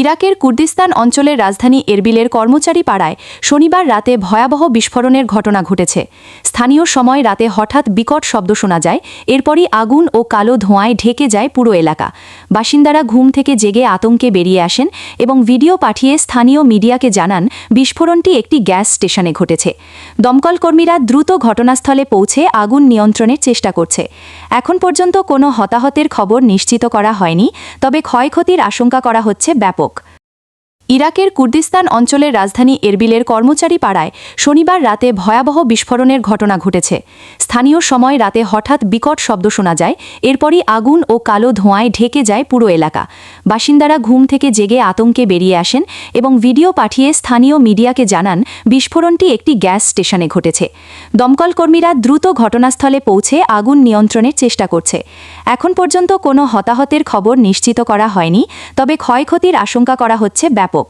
ইরাকের কুর্দিস্তান অঞ্চলের রাজধানী এরবিলের কর্মচারী পাড়ায় শনিবার রাতে ভয়াবহ বিস্ফোরণের ঘটনা ঘটেছে। স্থানীয় সময় রাতে হঠাৎ বিকট শব্দ শোনা যায়, এরপরই আগুন ও কালো ধোঁয়ায় ঢেকে যায় পুরো এলাকা। বাসিন্দারা ঘুম থেকে জেগে আতঙ্কে বেরিয়ে আসেন এবং ভিডিও পাঠিয়ে স্থানীয় মিডিয়াকে জানান, বিস্ফোরণটি একটি গ্যাস স্টেশনে ঘটেছে। দমকলকর্মীরা দ্রুত ঘটনাস্থলে পৌঁছে আগুন নিয়ন্ত্রণের চেষ্টা করছে। এখন পর্যন্ত কোনো হতাহতের খবর নিশ্চিত করা হয়নি, তবে ক্ষয়ক্ষতির আশঙ্কা করা হচ্ছে ব্যাপক। ইরাকের কুর্দিস্তান অঞ্চলের রাজধানী এরবিলের কর্মচারী পাড়ায় শনিবার রাতে ভয়াবহ বিস্ফোরণের ঘটনা ঘটেছে। স্থানীয় সময় রাতে হঠাৎ বিকট শব্দ শোনা যায়, এরপরই আগুন ও কালো ধোঁয়ায় ঢেকে যায় পুরো এলাকা। বাসিন্দারা ঘুম থেকে জেগে আতঙ্কে বেরিয়ে আসেন এবং ভিডিও পাঠিয়ে স্থানীয় মিডিয়াকে জানান, বিস্ফোরণটি একটি গ্যাস স্টেশনে ঘটেছে। দমকলকর্মীরা দ্রুত ঘটনাস্থলে পৌঁছে আগুন নিয়ন্ত্রণের চেষ্টা করছে। এখন পর্যন্ত কোনো হতাহতের খবর নিশ্চিত করা হয়নি, তবে ক্ষয়ক্ষতির আশঙ্কা করা হচ্ছে ব্যাপক।